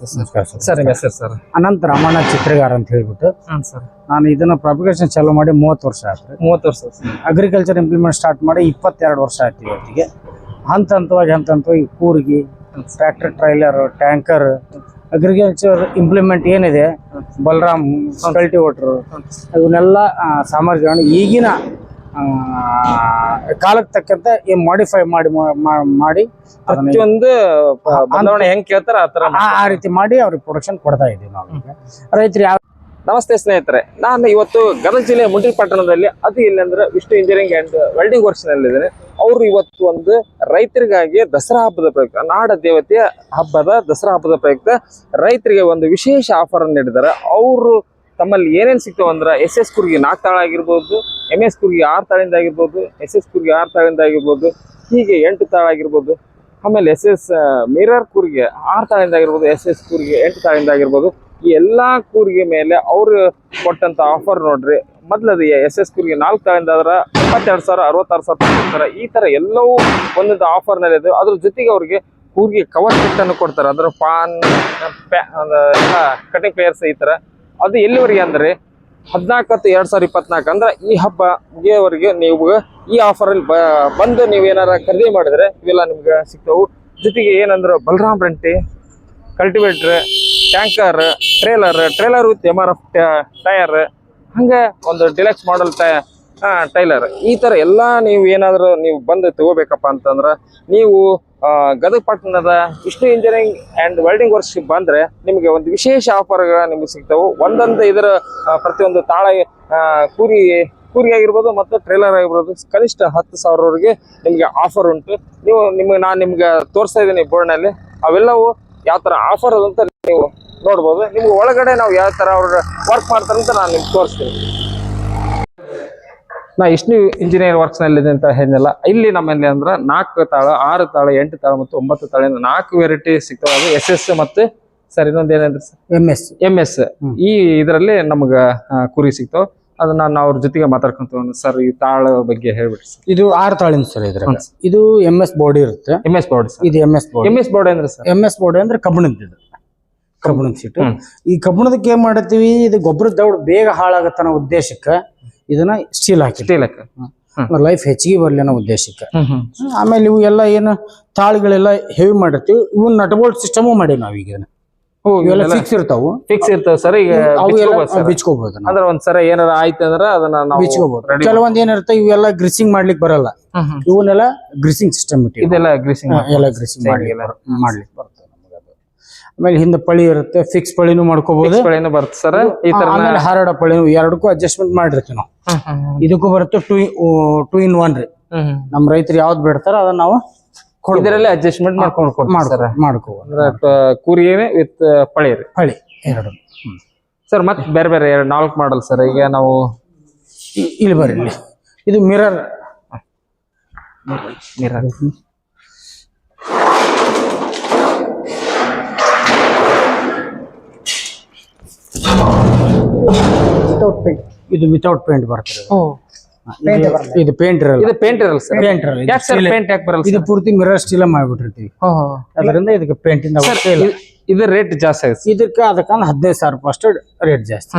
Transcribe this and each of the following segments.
ನಮಸ್ತೆ ಸರ್. ನಮಸ್ಕಾರ sir. Sir ನಿಮ್ಮ ಹೆಸರು ಸರ್? ಅನಂತ ರಾಮಣ್ಣ ಚಿತ್ರಗಾರ ಅಂತ ಹೇಳ್ಬಿಟ್ಟು. ಹಾಂ ಸರ್. ನಾನು ಇದನ್ನ ಪ್ರಾಪಿಕೇಶನ್ ಚಾಲೂ ಮಾಡಿ ಮೂವತ್ತು ವರ್ಷ ಆಯ್ತು ಮೂವತ್ತು ವರ್ಷ ಸರ್. ಅಗ್ರಿಕಲ್ಚರ್ ಇಂಪ್ಲಿಮೆಂಟ್ ಸ್ಟಾರ್ಟ್ ಮಾಡಿ ಇಪ್ಪತ್ತೆರಡು ವರ್ಷ ಆಯ್ತು ಇವತ್ತಿಗೆ. ಹಂತ ಹಂತವಾಗಿ ಹಂತ ಹಂತವಾಗಿ ಕೂರ್ಗಿ tractor trailer tanker agriculture implement ಏನಿದೆ ಬಲರಾಮ್ ಕಲ್ಟಿವೇಟ್ರು ಇವನ್ನೆಲ್ಲ ಸಾಮಗ್ರಿಗಳನ್ನು ಈಗಿನ ಕಾಲಕ್ಕೆ ತಕ್ಕಂತೆ ಮಾಡಿಫೈ ಮಾಡಿ ಮಾಡಿ ಪ್ರತಿಯೊಂದು ಹೆಂಗ್ ಕೇಳ್ತಾರ ಆ ತರ ಆ- ರೀತಿ ಮಾಡಿ ಅವ್ರಿಗೆ ಪ್ರೊಡಕ್ಷನ್ ಕೊಡ್ತಾ ಇದೀವಿ ನಾವು ರೈತರು ಯಾವ ನಮಸ್ತೆ ಸ್ನೇಹಿತರೆ ನಾನು ಇವತ್ತು ಗದಗ ಜಿಲ್ಲೆಯ ಮುಂಡಿ ಪಟ್ಟಣದಲ್ಲಿ ಅದು ಇಲ್ಲಂದ್ರೆ Vishnu engineering and welding works ನಲ್ಲಿದ್ದೇನೆ. ಅವರು ಇವತ್ತು ಒಂದು ರೈತರಿಗಾಗಿ ದಸರಾ ಹಬ್ಬದ ಪ್ರಯುಕ್ತ ನಾಡ ದೇವತೆಯ ಹಬ್ಬದ ದಸರಾ ಹಬ್ಬದ ಪ್ರಯುಕ್ತ ರೈತರಿಗೆ ಒಂದು ವಿಶೇಷ ಆಫರ್ ಅನ್ನು ನೀಡಿದ್ದಾರೆ. ಅವರು ತಮ್ಮಲ್ಲಿ ಏನೇನು ಸಿಗ್ತಾವ ಅಂದ್ರೆ ಎಸ್ ಎಸ್ ಕುರ್ಗಿ ನಾಲ್ಕು ತಾಳ ಆಗಿರ್ಬೋದು, ಎಂ ಎಸ್ ಕುರ್ಗಿ ಆರು ತಾಳಿಂದ ಆಗಿರ್ಬೋದು, ಎಸ್ ಎಸ್ ಕುರ್ಗಿ ಆರು ತಾಳಿಂದ ಆಗಿರ್ಬೋದು, ಹೀಗೆ ಎಂಟು ತಾಳ ಆಗಿರ್ಬೋದು, ಆಮೇಲೆ ಎಸ್ ಎಸ್ ಮಿರರ್ ಕೂರಿಗೆ ಆರು ತಾಳಿಂದ ಆಗಿರ್ಬೋದು, ಎಸ್ ಎಸ್ ಕೂರಿಗೆ ಎಂಟು ತಾಳಿಂದ ಆಗಿರ್ಬೋದು, ಈ ಎಲ್ಲ ಕೂರಿಗೆ ಮೇಲೆ ಅವರು ಕೊಟ್ಟಂತ ಆಫರ್ ನೋಡ್ರಿ. ಮೊದ್ಲದು ಎಸ್ ಎಸ್ ಕೂರಿಗೆ ನಾಲ್ಕು ತಾಳಿಂದ ಆದ್ರೆ ಇಪ್ಪತ್ತೆರಡು ಸಾವಿರ, ಅರವತ್ತಾರು ಸಾವಿರ ಕೊಡ್ತಾರೆ. ಈ ಥರ ಎಲ್ಲವೂ ಒಂದೊಂದು ಆಫರ್ನಲ್ಲಿ ಇದೆ ಅದ್ರ ಜೊತೆಗೆ ಅವ್ರಿಗೆ ಕೂರಿಗೆ ಕವರ್ ಕಿಟ್ ಅನ್ನು ಕೊಡ್ತಾರೆ. ಅಂದ್ರೆ ಪಾನ್ ಪ್ಯಾ- ಕಟಿಂಗ್ ಪ್ಲೇಯರ್ಸ್ ಈ ತರ. ಅದು ಎಲ್ಲಿವರೆಗೆ ಅಂದರೆ ಹದಿನಾಲ್ಕು ಹತ್ತು ಎರಡು ಸಾವಿರದ ಇಪ್ಪತ್ನಾಲ್ಕು ಅಂದ್ರೆ ಈ ಹಬ್ಬ ಮುಗಿಯೋವರೆಗೆ ನೀವು ಈ ಆಫರಲ್ಲಿ ಬ- ಬಂದು ನೀವು ಏನಾರ ಖರೀದಿ ಮಾಡಿದ್ರೆ ಇವೆಲ್ಲ ನಿಮ್ಗೆ ಸಿಗ್ತವೆ. ಜೊತೆಗೆ ಏನಂದ್ರೆ Balaram ರಂಟಿ cultivator tanker trailer trailer with M R F tyre ಹಂಗೆ ಒಂದು ಡಿಲೆಕ್ಸ್ ಮಾಡಲ್ ಟೈಲರ್. ಈ ತರ ಎಲ್ಲ ನೀವು ಏನಾದ್ರು ನೀವು ಬಂದು ತಗೋಬೇಕಪ್ಪ ಅಂತಂದ್ರ ನೀವು ಆ, ಗದಗ ಪಟ್ಟಣದ Vishnu engineering and welding works ಬಂದ್ರೆ ನಿಮಗೆ ಒಂದು ವಿಶೇಷ ಆಫರ್ ನಿಮ್ಗೆ ಸಿಗ್ತಾವೆ. ಒಂದೊಂದು ಇದರ ಆ, ಪ್ರತಿಯೊಂದು ತಾಳ ಕೂರಿ ಕೂರಿ ಆಗಿರ್ಬೋದು ಮತ್ತು ಟ್ರೇಲರ್ ಆಗಿರ್ಬೋದು ಕನಿಷ್ಠ ಹತ್ತು ಸಾವಿರವರೆಗೆ ನಿಮಗೆ ಆಫರ್ ಉಂಟು. ನೀವು ನಿಮ್ಗೆ ನಾನು ನಿಮ್ಗೆ ತೋರಿಸ್ತಾ ಇದ್ದೀನಿ ಬೋರ್ಡ್ನಲ್ಲಿ. ಅವೆಲ್ಲವೂ ಯಾವ ಥರ ಆಫರ್ ಅಂತ ನೀವು ನೋಡ್ಬೋದು. ನಿಮ್ಗೆ ಒಳಗಡೆ ನಾವು ಯಾವ ಥರ ಅವ್ರ ವರ್ಕ್ ಮಾಡ್ತಾರಂತ ಅಂತ ನಾನು ನಿಮ್ಗೆ ತೋರಿಸ್ತೀನಿ. ನಾ ಇಷ್ಟು ಇಂಜಿನಿಯರ್ ವರ್ಕ್ಸ್ನಲ್ಲಿ ಇದೆ ಅಂತ ಹೇಳಿದ್ನಲ್ಲ ಇಲ್ಲಿ ನಮ್ಮಲ್ಲಿ ಅಂದ್ರೆ ನಾಲ್ಕು ತಾಳ ಆರು ತಾಳ ಎಂಟು ತಾಳ ಮತ್ತು ಒಂಬತ್ತು ತಾಳ ನಾಲ್ಕು ವೆರೈಟಿ ಸಿಗ್ತವೆ. ಅದು ಎಸ್ ಎಸ್ ಮತ್ತೆ ಸರ್ ಇನ್ನೊಂದು ಏನಂದ್ರೆ ಎಂ ಎಸ್ ಎಂ ಎಸ್ ಈ ಇದರಲ್ಲಿ ನಮಗೆ ಕುರಿ ಸಿಗ್ತಾವ. ಅದನ್ನ ನಾವು ಅವ್ರ ಜೊತೆಗೆ ಮಾತಾಡ್ಕೊಂತ ಸರ್ ಈ ತಾಳ ಬಗ್ಗೆ ಹೇಳ್ಬಿಟ್ರಿ ಸರ್. ಇದು ಆರು ತಾಳಿನ ಸರ್ ಇದ್ರೆ ಇದು ಎಂ ಎಸ್ ಬಾಡಿ ಇರುತ್ತೆ. M S board sir. ಇದು M S body M S board ಅಂದ್ರೆ ಸರ್? ಎಂ ಎಸ್ ಬಾಡಿ ಅಂದ್ರೆ ಕಬ್ಬಣದ ಇದು. ಕಬ್ಬಣದ ಸೀಟು. ಈ ಕಬ್ಬಣದಕ್ಕೆ ಏನ್ ಮಾಡತ್ತೀವಿ? ಇದು ಗೊಬ್ಬರದ ದೌಡ್ ಬೇಗ ಹಾಳಾಗತ್ತನ್ನೋ ಉದ್ದೇಶಕ್ಕೆ ಇದನ್ನ ಸ್ಟೀಲ್ ಹಾಕಿ. ಸ್ಟೀಲ್ ಲೈಫ್ ಹೆಚ್ಚಿಗೆ ಬರಲಿ ಅನ್ನೋ ಉದ್ದೇಶಕ್ಕೆ. ಆಮೇಲೆ ಇವು ಎಲ್ಲ ಏನು ತಾಳ್ಗಳೆಲ್ಲ ಹೆವಿ ಮಾಡಿರ್ತೀವಿ. ಇವನ್ನ ನಟಬೋಲ್ಟ್ ಸಿಸ್ಟಮ್ ಮಾಡಿ ನಾವು ಈಗ. ಇವೆಲ್ಲ ಫಿಕ್ಸ್ ಇರ್ತಾವು. ಫಿಕ್ಸ್ ಇರ್ತಾವ ಸರ್. ಈಗ. ಬಿಚ್ಕೋಬಹುದು ಅಂದ್ರೆ ಒಂದ್ ಸರ ಏನಾರ ಆಯ್ತು ಅಂದ್ರೆ ಅದನ್ನ ನಾವು ಬಿಚ್ಕೋಬಹುದು ಕೆಲವೊಂದ್ ಏನಿರುತ್ತೆ ಇವೆಲ್ಲ ಗ್ರೀಸಿಂಗ್ ಮಾಡ್ಲಿಕ್ಕೆ ಬರಲ್ಲ. ಇವನ್ನೆಲ್ಲ ಗ್ರಿಸಿಂಗ್ ಸಿಸ್ಟಮ್ ಇದೆಲ್ಲ ಗ್ರೀಸಿಂಗ್ ಎಲ್ಲ ಗ್ರಿಸಿಂಗ್ ಮಾಡ್ಲಿಕ್ಕೆ ಬರ- ಮಾಡ್ಲಿಕ್ಕೆ ಬರ್ತದೆ ನಮಗೆ ಅದು ಆಮೇಲೆ ಹಿಂದೆ ಪಳಿ ಇರುತ್ತೆ ಫಿಕ್ಸ್ ಪಳಿನೂ ಮಾಡ್ಕೋಬಹುದು ಪಳಿನೂ ಬರುತ್ತೆ ಸರ್ ಈ ತರ ಆಮೇಲೆ ಹಾರಾಡ ಪಳಿ ಎರಡಕ್ಕೂ ಅಡ್ಜಸ್ಟ್ಮೆಂಟ್ ಮಾಡಿರ್ತೀವಿ ನಾವು. ಇದಕ್ಕೂ ಬರುತ್ತೆ ಟೂ ಟೂ ಇನ್ ಒನ್ ರೀ. ನಮ್ಮ ರೈತರು ಯಾವ್ದು ಬಿಡ್ತಾರ ಅದನ್ನ ನಾವು. ಇದರಲ್ಲಿ ಅಡ್ಜಸ್ಟ್ಮೆಂಟ್ ಮಾಡ್ಕೊಂಡು ಮಾಡ್ಕೊ ಮಾಡ್ಕೋಬಹುದು ಕೂರಿಯೇನೆ ವಿತ್ ಪಳಿ ರೀ. ಪಳಿ ಎರಡು. ಸರ್ ಮತ್ತೆ ಬೇರೆ ಬೇರೆ ಎರಡು ನಾಲ್ಕು ಮಾಡಲ್ ಸರ್ ಈಗ ನಾವು ಇಲ್ಲಿ ಬರ್ರಿ ಇಲ್ಲಿ. ಇದು ಮಿರರ್ ಮಿರರ್ ವಿತೌಟ್ ಪೇಂಟ್ ಇದು ವಿತೌಟ್ ಪೇಂಟ್ ಬರ್ತದೆ ಇದು- ಇದು ಪೇಂಟ್ ಇರಲ್ಲ ಇದು ಪೇಂಟ್ ಇರಲ್ಲ ಸರ್ ಪೇಂಟ್ ಇರಲ್ಲ ಇದು ಯಾಕೆ ಸರ್ steel- ಪೇಂಟ್ ಯಾಕೆ ಬರಲ್ಲ ಇದು ಪೂರ್ತಿ ಮಿರರ್ ಸ್ಟೀಲ ಮಾಡ್ಬಿಟ್ಟಿರ್ತೀವಿ ಅದರಿಂದ ಇದಕ್ಕೆ ಪೇಂಟಿಂದ ಅವಶ್ಯ ಇಲ್ಲ ಇದು ರೇಟ್ ಜಾಸ್ತಿ ಆಗುತ್ತೆ ಇದಕ್ಕೆ ಅದಕ್ಕಂದ್ರೆ ಹದಿನೈದು ಸಾವಿರ ರೂಪಾಯಿ ಅಷ್ಟು ರೇಟ್ ಜಾಸ್ತಿ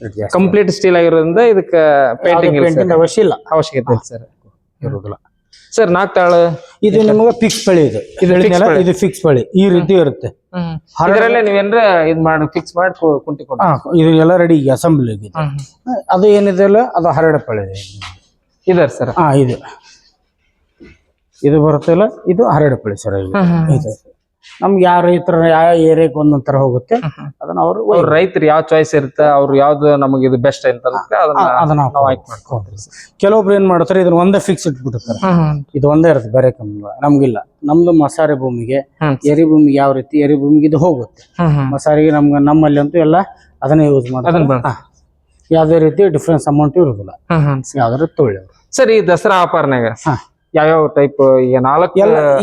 ರೇಟ್ ಜಾಸ್ತಿ ಕಂಪ್ಲೀಟ್ ಸ್ಟೀಲ್ ಆಗಿರೋದ್ರಿಂದ ಇದಕ್ಕೆ ಪೇಂಟಿಂಗ್ ಇಲ್ಲ ಪೇಂಟಿಂದ ಅವಶ್ಯ ಇಲ್ಲ ಅವಶ್ಯಕತೆ ಇಲ್ಲ ಸರ್ ಇರುವುದಿಲ್ಲ ಸರ್ ನಾಲ್ಕು ತಾಳು. ಇದು ನಿಮಗೆ ಫಿಕ್ಸ್ ಪಳಿ ಇದು. ಇದು ಇದು ಫಿಕ್ಸ್ ಬಳಿ ಈ ರೀತಿ ಇರುತ್ತೆ. ಅದರಲ್ಲೇ ನೀವೇನ್ರ ಇದು ಮಾಡಿ ಫಿಕ್ಸ್ ಮಾಡಿ ಕುಂಟಿಕೊಂಡು. ಕುಂಟಿ ಕೊಡಿ ಇದು ಎಲ್ಲ ರೆಡಿ ಅಸೆಂಬ್ಲಿ ಅದು ಏನಿದೆಯಲ್ಲ ಅದು ಹರಡ ಪಳಿ ಇದರ್ ಸರ್? ಹಾ ಇದು. ಇದು ಬರುತ್ತಲ್ಲ ಇದು ಹರಡ ಪಳಿ ಸರ್ ಇದು. ನಮ್ಗೆ ಯಾವ ರೈತರ ಯಾವ ಏರಿಯಾಕ್ಕೆ ಒಂದೊಂದ್ ತರ ಹೋಗುತ್ತೆ ಅದನ್ನ ಅವರು ರೈತರು ಯಾವ ಚಾಯ್ಸ್ ಇರುತ್ತೆ ಅವ್ರು ಯಾವ್ದು ನಮಗೆ ಇದು ಬೆಸ್ಟ್ ಅಂತ ಅದನ್ನ ನಾವು ಆಯ್ಕೆ ಹಾಕ್ಕೊಂಡು ಕೆಲವೊಬ್ರು ಏನ್ ಮಾಡ್ತಾರೆ ಇದನ್ನ ಒಂದೇ ಫಿಕ್ಸ್ ಇಟ್ಬಿಟ್ಟಿರ್ತಾರೆ. ಇದು ಒಂದೇ ಇರುತ್ತೆ ಬೇರೆ ಕಮ್ಮಿ ನಮ್ಗಿಲ್ಲ. ನಮ್ದು ಮಸಾರೆ ಭೂಮಿಗೆ. ಎರಿ ಭೂಮಿಗೆ ಯಾವ ರೀತಿ ಎರಿ ಭೂಮಿಗೆ ಇದು ಹೋಗುತ್ತೆ. ಮಸಾರಿಗೆ ನಮ್ಗೆ ನಮ್ಮಲ್ಲಿ ಅಂತೂ ಎಲ್ಲ ಅದನ್ನೇ ಯೂಸ್ ಮಾಡ್ತಾರೆ. ಯಾವ್ದೇ ರೀತಿ ಡಿಫ್ರೆನ್ಸ್ ಅಮೌಂಟ್ ಇರುದಿಲ್ಲ ಯಾವ್ದಾದ್ರು ತೊಳ್ಳಿ ಸರಿ ಈ ದಸರಾ ಹಾ. ಯಾವ್ಯಾವ ಟೈಪ್ ಈಗ ನಾಲ್ಕು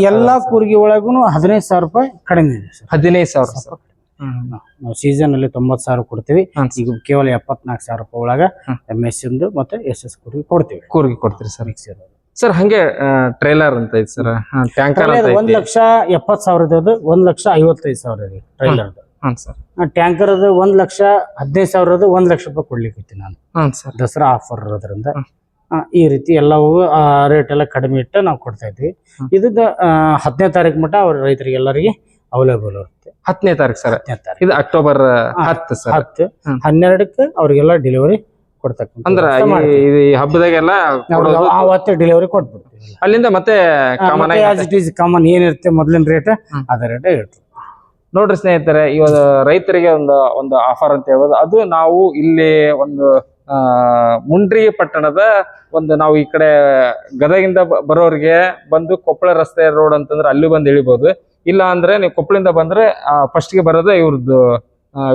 ಎಲ್ಲ ಕೂರ್ಗಿ ಒಳಗೂ ಹದಿನೈದು ಸಾವಿರ ರೂಪಾಯಿ ಕಡಿಮೆ ಇದೆ ಸರ್. ಹದಿನೈದು ಸಾವಿರ ನಾವು ಸೀಸನ್ ಅಲ್ಲಿ ತೊಂಬತ್ತು ಸಾವಿರ ಕೊಡ್ತೀವಿ. ಈಗ ಕೇವಲ ಎಪ್ಪತ್ನಾಲ್ಕು ಸಾವಿರ ರೂಪಾಯಿ ಒಳಗ ಎಂ ಎಸ್ ಇಂದು ಮತ್ತೆ ಎಸ್ ಎಸ್ ಕೂರ್ಗಿ ಕೊಡ್ತೀವಿ. ಕೂರ್ಗಿ ಕೊಡ್ತೀರಿ ಸರ್. ಮಿಕ್ಸ್ ಇರೋದು ಸರ್ ಹಂಗೆ ಟ್ರೈಲರ್ ಅಂತ ಐತಿ ಸರ್. ಟ್ಯಾಂಕರ್ ಒಂದ್ ಲಕ್ಷ ಎಪ್ಪತ್ ಸಾವಿರದ ಒಂದ್ ಲಕ್ಷ ಐವತ್ತೈದು ಸಾವಿರ ಇದೆ ಟ್ರೈಲರ್ ಟ್ಯಾಂಕರ್ ಅದು ಒಂದ್ ಲಕ್ಷ ಹದಿನೈದು ಸಾವಿರದ ಒಂದ್ ಲಕ್ಷ ರೂಪಾಯಿ ಕೊಡ್ಲಿಕ್ಕೆ ನಾನು. ದಸರಾ ಆಫರ್ ಇರೋದ್ರಿಂದ. ಈ ರೀತಿ ಎಲ್ಲವೂ ರೇಟ್ ಎಲ್ಲ ಕಡಿಮೆ ಇಟ್ಟು ನಾವು ಕೊಡ್ತಾ ಇದ್ವಿ. ಇದನ್ನ ಇದು ಹತ್ತನೇ ತಾರೀಕು ಮಟ್ಟ ಅವ್ರ ರೈತರಿಗೆ ಎಲ್ಲರಿಗೆ ಅವೈಲೇಬಲ್ ಇರುತ್ತೆ. ಹತ್ತನೇ ತಾರೀಕು ಸರ್? ಹತ್ತನೇ ತಾರೀಕು ಇದು ಅಕ್ಟೋಬರ್ ಹತ್ತು ಸರ್? ಹತ್ತು. ಹನ್ನೆರಡಕ್ಕೆ ಅವ್ರಿಗೆಲ್ಲ ಡೆಲಿವರಿ ಕೊಡ್ತಕ್ಕಂಥ ಅಂದ್ರ ಈ ಹಬ್ಬದಾಗೆಲ್ಲ ನಾವು ಡೆಲಿವರಿ ಕೊಟ್ಬಿಡ್ತೀವಿ. ಅಲ್ಲಿಂದ ಮತ್ತೆ common as it is common ಏನಿರುತ್ತೆ ಮೊದಲಿನ ರೇಟ್. ಅದೇ ರೇಟ್ ಇರುತ್ತೆ ನೋಡ್ರಿ ಸ್ನೇಹಿತರೆ ಇವಾಗ ರೈತರಿಗೆ ಒಂದು ಒಂದು ಆಫರ್ ಅಂತ ಹೇಳ್ಬೋದು. ಅದು ನಾವು ಇಲ್ಲಿ ಒಂದು ಮುಂಡ್ರಿ ಪಟ್ಟಣದ ಒಂದು ನಾವು ಈ ಕಡೆ ಗದಗಿಂದ ಬರೋರಿಗೆ ಬಂದು ಕೊಪ್ಪಳ ರಸ್ತೆ ರೋಡ್ ಅಂತಂದ್ರೆ ಅಲ್ಲಿ ಬಂದು ಇಳಿಬಹುದು ಇಲ್ಲ ಅಂದ್ರೆ ನೀವು ಕೊಪ್ಪಳಿಂದ ಬಂದ್ರೆ ಫಸ್ಟ್ಗೆ ಬರೋದು ಇವ್ರದ್ದು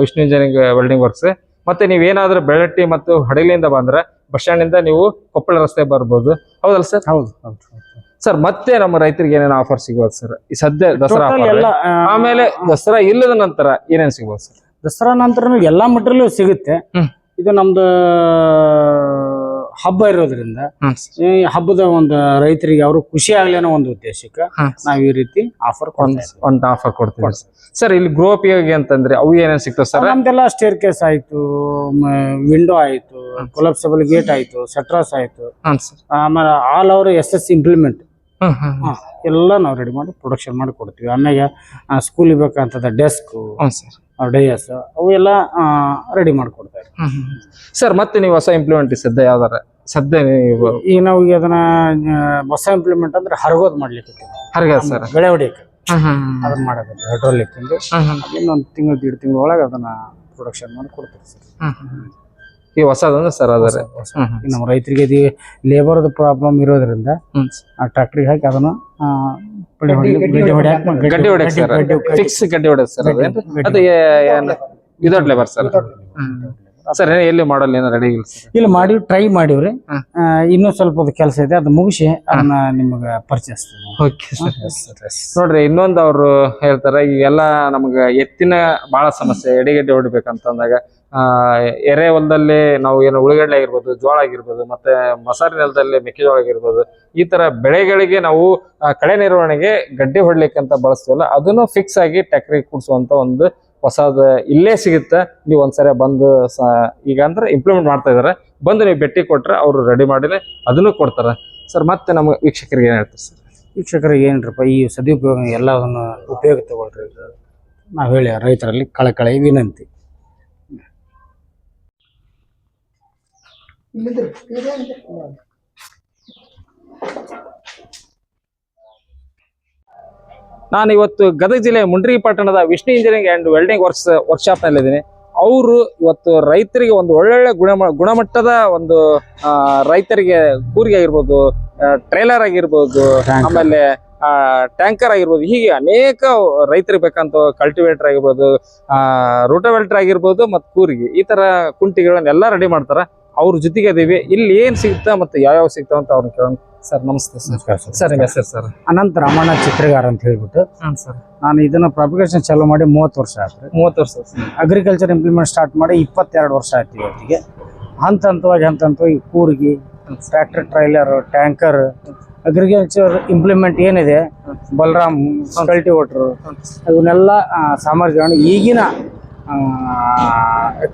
ವಿಷ್ಣು ಇಂಜಿನಿಯರಿಂಗ್ ವೆಲ್ಡಿಂಗ್ ವರ್ಕ್ಸ್ ಮತ್ತೆ ನೀವೇನಾದ್ರೂ ಬೆಳಟ್ಟಿ ಮತ್ತು ಹಡಗಲಿಂದ ಬಂದ್ರೆ ಬಸ್ ಸ್ಟ್ಯಾಂಡ್ ಇಂದ ನೀವು ಕೊಪ್ಪಳ ರಸ್ತೆ ಬರ್ಬೋದು. ಹೌದಲ್ಲ ಸರ್ ಹೌದು ಹೌದು. ಸರ್ ಮತ್ತೆ ನಮ್ಮ ರೈತರಿಗೆ ಏನೇನು ಆಫರ್ ಸಿಗ್ಬೋದು ಸರ್ ಈ ಸದ್ಯ ದಸರಾ ಆಮೇಲೆ ದಸರಾ ಇಲ್ಲದ ನಂತರ ಏನೇನು ಸಿಗ್ಬೋದು ಸರ್ ದಸರಾ ನಂತರ ಎಲ್ಲಾ ಮಟೀರಿಯಲ್ ಸಿಗುತ್ತೆ. ಇದು ನಮ್ದು ಹಬ್ಬ ಇರೋದ್ರಿಂದ ಈ ಹಬ್ಬದ ಒಂದು ರೈತರಿಗೆ ಅವರು ಖುಷಿ ಆಗ್ಲಿ ಅನ್ನೋ ಒಂದು ಉದ್ದೇಶಕ್ಕೆ ನಾವು ಈ ರೀತಿ ಆಫರ್ ಒಂದು ಆಫರ್ ಕೊಡ್ತೀವಿ. ಸರ್ ಇಲ್ಲಿ ಗೃಹ ಉಪಯೋಗಿ ಅಂತಂದ್ರೆ ಅವು ಏನೇನು ಸಿಗ್ತಾವ ಸರ್? ನಮ್ದೆಲ್ಲ ಸ್ಟೇರ್ ಕೇಸ್ ಆಯ್ತು ವಿಂಡೋ ಆಯ್ತು ಕೊಲಾಪ್ಸಬಲ್ ಗೇಟ್ ಆಯ್ತು ಸೆಟ್ರಾಸ್ ಆಯ್ತು. ಆಮೇಲೆ all over S S implement ಎಲ್ಲ ನಾವು ರೆಡಿ ಮಾಡಿ ಪ್ರೊಡಕ್ಷನ್ ಮಾಡಿ ಕೊಡ್ತೀವಿ. ಆಮೇಲೆ ಸ್ಕೂಲಿಗೆ ಬೇಕಂತದ ಡೆಸ್ಕ್ ಸರ್. ಡೈಯಸ್ ಅವು ಎಲ್ಲ ರೆಡಿ ಮಾಡಿಕೊಡ್ತಾ ಇದ್ದೀವಿ ಸರ್ ಮತ್ತೆ ನೀವು ಹೊಸ ಇಂಪ್ಲಿಮೆಂಟ್ ಸದ್ಯ ಯಾವ್ದಾರ ಸದ್ಯ ನೀವು ಈಗ ನಾವು ಈಗ ಅದನ್ನ ಹೊಸ ಇಂಪ್ಲಿಮೆಂಟ್ ಅಂದ್ರೆ ಹರಗೋದ್ ಮಾಡ್ಲಿಕ್ಕೆ ಹರಗ ಸರ್. ಬೆಳೆ ಹೊಡಿಯಕ್ಕೆ ಅದನ್ನ ಮಾಡೋದು ಹೈಡ್ರೋಲಿಕ್ ಇನ್ನೊಂದು ತಿಂಗಳು ದೀಡ್ ತಿಂಗಳ ಒಳಗೆ ಅದನ್ನ ಪ್ರೊಡಕ್ಷನ್ ಮಾಡಿ ಕೊಡ್ತೀವಿ ಸರ್ ಈ ಹೊಸದಂದ್ರೆ ಸರ್ ಅದರ ನಮ್ಮ ರೈತರಿಗೆ ಇದು ಲೇಬರ್ದು ಪ್ರಾಬ್ಲಮ್ ಇರೋದ್ರಿಂದ ಆ ಟ್ರ್ಯಾಕ್ಟ್ರಿಗೆ ಹಾಕಿ ಅದನ್ನ ಆ, ಪಡಿ ಹೊಡಿ- ಗಡ್ಡೆ ಹೊಡ್ಯಾಕ್ ಮ- ಗಡ್ಡಿ ಹೊಡ್ಯಾಕ್ ಸರ್. ಗಡ್ಡೆ- ಗಡ್ಡೆ- ಫಿಕ್ಸ್ ಗಡ್ಡಿ ಹೊಡೆದ್ ಸರ್ ಅದೇನ್ ಅದು ಏನು ವಿದೌಟ್ ಲೇಬರ್ ಸರ್ ಸರ್ ಎಲ್ಲಿ ಮಾಡಲ್ ಏನೋ ರೆಡಿ ಇಲ್ಲ ಸರ್? ಇಲ್ಲಿ ಮಾಡಿವಿ ಟ್ರೈ ಮಾಡಿವ್ರಿ. ಇನ್ನೂ ಸ್ವಲ್ಪ ಅದು ಕೆಲಸ ಇದೆ ಅದು ಮುಗಿಸಿ ಅದನ್ನ ನಿಮಗೆ ಪರ್ಚೇಸ್ ಓಕೆ ನೋಡ್ರಿ ಇನ್ನೊಂದು ಅವ್ರು ಹೇಳ್ತಾರೆ ಈಗೆಲ್ಲ ನಮ್ಗ ಎತ್ತಿನ ಬಹಳ ಸಮಸ್ಯೆ ಎಡೆಗಡ್ಡೆ ಹೊಡಿಬೇಕಂತಂದಾಗ ಎರೆ ಹೊಲದಲ್ಲಿ ನಾವು ಏನು ಉಳ್ಳಗಡ್ಡೆ ಆಗಿರ್ಬೋದು ಜೋಳ ಆಗಿರ್ಬೋದು ಮತ್ತೆ ಮಸಾರಿ ನೆಲದಲ್ಲಿ ಮೆಕ್ಕೆಜೋಳ ಆಗಿರ್ಬೋದು ಈ ತರ ಬೆಳೆಗಳಿಗೆ ನಾವು ಕಳೆ ನಿರ್ವಹಣೆಗೆ ಗಡ್ಡೆ ಹೊಡ್ಲಿಕ್ಕೆ ಅಂತ ಬಳಸ್ತೀವಲ್ಲ ಅದನ್ನು ಫಿಕ್ಸ್ ಆಗಿ ಟ್ಯಾಕ್ರಿಗೆ ಕೂಡಿಸುವಂತ ಒಂದು ಹೊಸದ ಇಲ್ಲೇ ಸಿಗುತ್ತೆ. ನೀವು ಒಂದ್ಸರಿ ಬಂದು ಸ- ಈಗ ಅಂದ್ರೆ ಇಂಪ್ಲಿಮೆಂಟ್ ಮಾಡ್ತಾ ಇದಾರೆ. ಬಂದು ನೀವು ಭೇಟಿ ಕೊಟ್ರೆ ಅವರು ರೆಡಿ ಮಾಡಿದ್ರೆ ಅದನ್ನು ಕೊಡ್ತಾರೆ. ಸರ್ ಮತ್ತೆ ನಮ್ಮ ವೀಕ್ಷಕರಿಗೆ ಏನು ಹೇಳ್ತಾರೆ ಸರ್? ವೀಕ್ಷಕರಿಗೆ ಏನ್ರಪ್ಪ ಈ ಸದುಪಯೋಗ ಎಲ್ಲವನ್ನು ಉಪಯೋಗ ತಗೊಳ್ರಿ. ನಾವು ಹೇಳಿ ರೈತರಲ್ಲಿ ಕಳಕಳಿ ವಿನಂತಿ. ನಾನು ಇವತ್ತು ಗದಗ ಜಿಲ್ಲೆ ಮುಂಡ್ರಿ ಪಟ್ಟಣದ Vishnu engineering and welding works ವರ್ಕ್ಶಾಪ್ನಲ್ಲಿ ಇದ್ದೀನಿ ಅವರು ಇವತ್ತು ರೈತರಿಗೆ ಒಂದು ಒಳ್ಳೊಳ್ಳೆ ಗುಣಮ ಗುಣಮಟ್ಟದ ಒಂದು ಆ, ರೈತರಿಗೆ ಕೂರಿಗೆ ಆಗಿರ್ಬೋದು ಟ್ರೇಲರ್ ಆಗಿರ್ಬೋದು ಆಮೇಲೆ ಟ್ಯಾಂಕರ್ ಆಗಿರ್ಬೋದು ಹೀಗೆ ಅನೇಕ ರೈತರಿಗೆ ಬೇಕಂತ ಕಲ್ಟಿವೇಟರ್ ಆಗಿರ್ಬೋದು ಆ ರೂಟೋವೆಲ್ಟರ್ ಆಗಿರ್ಬೋದು ಮತ್ತು ಕೂರಿಗೆ ಈ ತರ ಕುಂಟಿಗಳನ್ನೆಲ್ಲ ರೆಡಿ ಮಾಡ್ತಾರೆ. ಅವ್ರ ಜೊತೆಗೆ ಅದೀವಿ ಇಲ್ಲಿ ಏನ್ ಸಿಗ್ತಾ ಮತ್ತೆ ಯಾವ್ಯಾವ ಸಿಗ್ತಾವಂತ ಅವ್ರನ್ನ ಕೇಳೋಣ. ಸರ್ ನಮಸ್ತೆ ಸರ್. ನಮಸ್ಕಾರ ಸರ್. ಸರ್ ನಿಮ್ಮ ಹೆಸರು ಸರ್? ಅನಂತ ರಾಮಣ್ಣ ಚಿತ್ರಗಾರ ಅಂತ ಹೇಳ್ಬಿಟ್ಟು. ಸರ್. ನಾನು ಇದನ್ನ ಪ್ರಾಪಿಕೇಶನ್ ಚಾಲು ಮಾಡಿ ಮೂವತ್ತು ವರ್ಷ ಆಯ್ತು. ಮೂವತ್ತು ವರ್ಷ ಸರ್. ಅಗ್ರಿಕಲ್ಚರ್ ಇಂಪ್ಲಿಮೆಂಟ್ ಸ್ಟಾರ್ಟ್ ಮಾಡಿ ಇಪ್ಪತ್ತೆರಡು ವರ್ಷ ಆಯ್ತು ಇವತ್ತಿಗೆ. ಹಂತ ಹಂತವಾಗಿ ಹಂತ ಹಂತವಾಗಿ ಕೂರ್ಗಿ tractor trailer tanker agriculture implement ಏನಿದೆ ಬಲರಾಮ್ ಕಲ್ಟಿವೇಟರ್ ಇವನ್ನೆಲ್ಲ ಆ, ಸಾಮರ್ಥ್ಯಗಳನ್ನು ಈಗಿನ